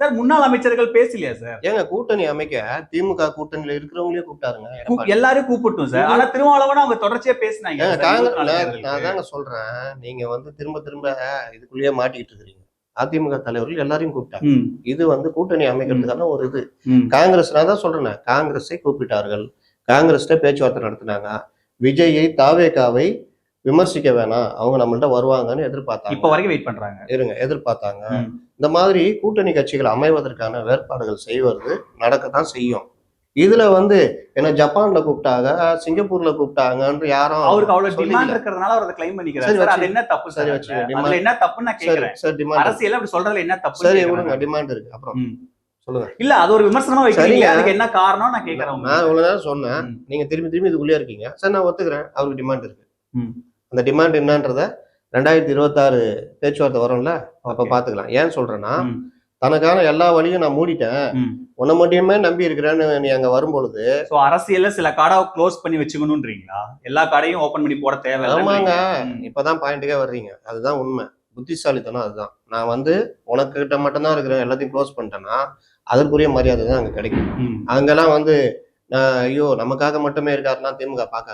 Sir முன்னாள் அமைச்சர்கள் பேசலையா sir? ஏங்க கூட்டணி அமைக்க திமுக கூட்டணியில இருக்கிறவங்களே கூப்பிட்டாருங்க. எல்லாரும் கூப்பிட்டோம் சார். ஆனா திருமாவளவன் அவங்க தொடர்ச்சியா பேசினாங்க. நான் தாங்க சொல்றேன். நீங்க வந்து திரும்ப திரும்ப இதுக்குள்ளேயே மாட்டிக்கிட்டு இருக்கிறீங்க. அதிமுக தலைவர்கள் எல்லாரையும் கூப்பிட்டாங்க. இது வந்து கூட்டணி அமைக்கிறதுக்கான ஒரு இது. காங்கிரஸ் நான் தான் சொல்றேன் காங்கிரஸை கூப்பிட்டார்கள். காங்கிரஸ்ட பேச்சுவார்த்தை நடத்தினாங்க. விஜயை தாவேகாவை விமர்சிக்க வேணாம். அவங்க நம்மள்ட்ட வருவாங்கன்னு இப்ப எதிர்பார்த்தாங்க வரைக்கும் வெயிட் பண்றாங்க. இருங்க எதிர்பார்த்தாங்க. இந்த மாதிரி கூட்டணி கட்சிகள் அமைவதற்கான வேறுபாடுகள் செய்வது நடக்கத்தான் செய்யும். இதுல வந்து என்ன ஜப்பான்ல கூப்பிட்டாங்க சிங்கப்பூர்ல கூப்பிட்டாங்கன்னு யாரும் அவருக்கு அவ்வளவு. டிமாண்ட் இருக்கிறதுனால அவர் கிளைம் பண்ணிக்கிறார். அது என்ன தப்பு சரி, வச்சு, என்ன தப்புன்னு நான் கேக்குறேன். சரி டிமாண்ட் அரசியல் அப்படி சொல்றதுல என்ன தப்பு சரி விடுங்க டிமாண்ட் இருக்கு. அப்புறம். சொல்லுங்க. இல்ல அது ஒரு விமர்சனமா வைக்கிறீங்க. அதுக்கு என்ன காரணம் நான் கேக்குறேன் நான் இவ்வளவு நேரம் சொன்னேன். நீங்க திரும்பி திரும்பி இதுக்குள்ளே இருக்கீங்க. சரி நான் ஒத்துக்கிறேன். அவருக்கு டிமாண்ட் இருக்கு. அந்த டிமாண்ட் என்னன்றத ரெண்டாயிரத்தி இருபத்தாறு பேச்சுவார்த்தை வரும்ல? அப்ப. பாத்துக்கலாம். ஏன் சொல்றேன்னா தனக்கான எல்லா வழியும் நான் மூடிட்டேன். உன்னை மட்டுமே நம்பி இருக்கிறேன்னு நீ அங்க வரும்பொழுது சோ அரசியல்ல சில காடை க்ளோஸ் பண்ணி வச்சுக்கணும்ன்றீங்களா எல்லா காடையும் ஓபன் பண்ணி போட தேவை ஆமாங்க. இப்பதான் பாயிண்ட்டுக்கே வர்றீங்க. அதுதான் உண்மை. புத்திசாலித்தனம் அதுதான். நான் வந்து உனக்கு கிட்ட மட்டும்தான் இருக்கிறேன். எல்லாத்தையும் க்ளோஸ் பண்ணிட்டேன்னா அதற்குரிய மரியாதை தான் அங்க கிடைக்கும். அங்கெல்லாம் வந்து நான் ஐயோ நமக்காக மட்டுமே இருக்காருன்னா திமுக பார்க்காது.